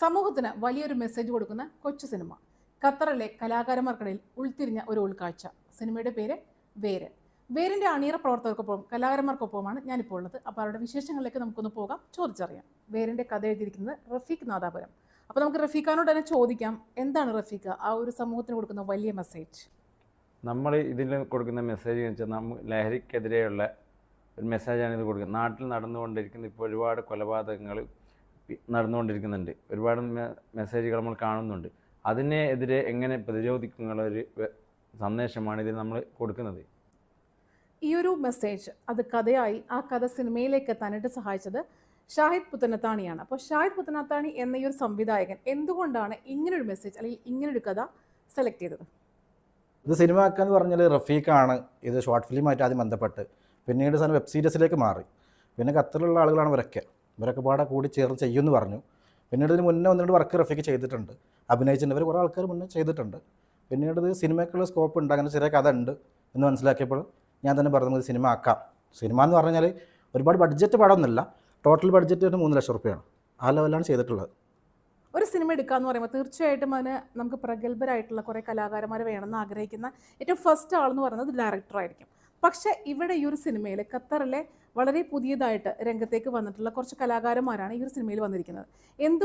സമൂഹത്തിന് വലിയൊരു മെസ്സേജ് കൊടുക്കുന്ന കൊച്ചു സിനിമ ഖത്തറിലെ കലാകാരന്മാർക്കിടയിൽ ഉൾത്തിരിഞ്ഞ ഒരു ഉൾക്കാഴ്ച. സിനിമയുടെ പേര് വേര്. വേരിന്റെ അണിയറ പ്രവർത്തകർക്കൊപ്പം കലാകാരന്മാർക്കൊപ്പമാണ് ഞാനിപ്പോൾ ഉള്ളത്. അപ്പോൾ അവരുടെ വിശേഷങ്ങളിലേക്ക് നമുക്കൊന്ന് പോകാം. ചോദിച്ചറിയാം. വേരിന്റെ കഥ എഴുതിയിരിക്കുന്നത് റഫീഖ് നാദാപുരം. അപ്പോൾ നമുക്ക് റഫീഖാനോട് തന്നെ ചോദിക്കാം. എന്താണ് റഫീഖ് ആ ഒരു സമൂഹത്തിന് കൊടുക്കുന്ന വലിയ മെസ്സേജ് നമ്മൾ ഇതിൽ കൊടുക്കുന്ന മെസ്സേജ് എന്ന് വെച്ചാൽ നമ്മൾ ലഹരിക്കെതിരെയുള്ള ഒരു മെസ്സേജാണ് ഇത് കൊടുക്കുന്നത്. നാട്ടിൽ നടന്നുകൊണ്ടിരിക്കുന്ന ഇപ്പോൾ ഒരുപാട് കൊലപാതകങ്ങൾ നടന്നുകൊണ്ടിരിക്കുന്നുണ്ട്. ഒരുപാട് മെസ്സേജുകൾ നമ്മൾ കാണുന്നുണ്ട്. അതിനെതിരെ എങ്ങനെ പ്രതിരോധിക്കാനുള്ള ഒരു സന്ദേശമാണ് ഇതിൽ നമ്മൾ കൊടുക്കുന്നത്. ഈ ഒരു മെസ്സേജ് അത് കഥയായി ആ കഥ സിനിമയിലേക്ക് എത്താനായിട്ട് സഹായിച്ചത് ഷാഹിദ് പുത്തനത്താണിയാണ്. അപ്പോൾ ഷാഹിദ് പുത്തനത്താണി എന്ന ഈ ഒരു സംവിധായകൻ എന്തുകൊണ്ടാണ് ഇങ്ങനൊരു മെസ്സേജ് അല്ലെങ്കിൽ ഇങ്ങനൊരു കഥ സെലക്ട് ചെയ്തത്? ഇത് സിനിമ ആക്കാന്ന് പറഞ്ഞാൽ റഫീഖാണ് ഇത് ഷോർട്ട് ഫിലിമായിട്ട് ആദ്യം ബന്ധപ്പെട്ട്. പിന്നീട് സാധനം വെബ് സീരീസിലേക്ക് മാറി. പിന്നെ ഖത്തറിലുള്ള ആളുകളാണ് ഇവരൊക്കെ. ഇവരൊക്കെ പാടെ കൂടി ചേർന്ന് ചെയ്യുമെന്ന് പറഞ്ഞു. പിന്നീട് ഇതിന് മുന്നേ ഒന്ന് രണ്ട് വർക്ക് റഫീഖ് ചെയ്തിട്ടുണ്ട്. അഭിനയിച്ചിട്ടുണ്ട്. ഇവർ കുറേ ആൾക്കാർ മുന്നേ ചെയ്തിട്ടുണ്ട്. പിന്നീട് ഇത് സിനിമയ്ക്കുള്ള സ്കോപ്പ് ഉണ്ട്. അങ്ങനെ ചെറിയ കഥ ഉണ്ട് എന്ന് മനസ്സിലാക്കിയപ്പോൾ ഞാൻ തന്നെ പറഞ്ഞു സിനിമ ആക്കാം. സിനിമ എന്ന് പറഞ്ഞാൽ ഒരുപാട് ബഡ്ജറ്റ് പടമൊന്നുമില്ല ടോട്ടൽ ബഡ്ജറ്റ് ഒരു മൂന്ന് ലക്ഷം റുപ്യാണ്. ആ ലെവലാണ് ചെയ്തിട്ടുള്ളത്. ഒരു സിനിമ എടുക്കാന്ന് പറയുമ്പോൾ തീർച്ചയായിട്ടും അതിന് നമുക്ക് പ്രഗത്ഭരായിട്ടുള്ള കുറേ കലാകാരന്മാർ വേണമെന്ന് ആഗ്രഹിക്കുന്ന ഏറ്റവും ഫസ്റ്റ് ആളെന്ന് പറയുന്നത് ഡയറക്ടറായിരിക്കും പക്ഷേ ഇവിടെ ഈ ഒരു സിനിമയിൽ ഖത്തറിലെ വളരെ പുതിയതായിട്ട് രംഗത്തേക്ക് വന്നിട്ടുള്ള കുറച്ച് കലാകാരന്മാരാണ് ഈ ഒരു സിനിമയിൽ വന്നിരിക്കുന്നത്. എന്ത്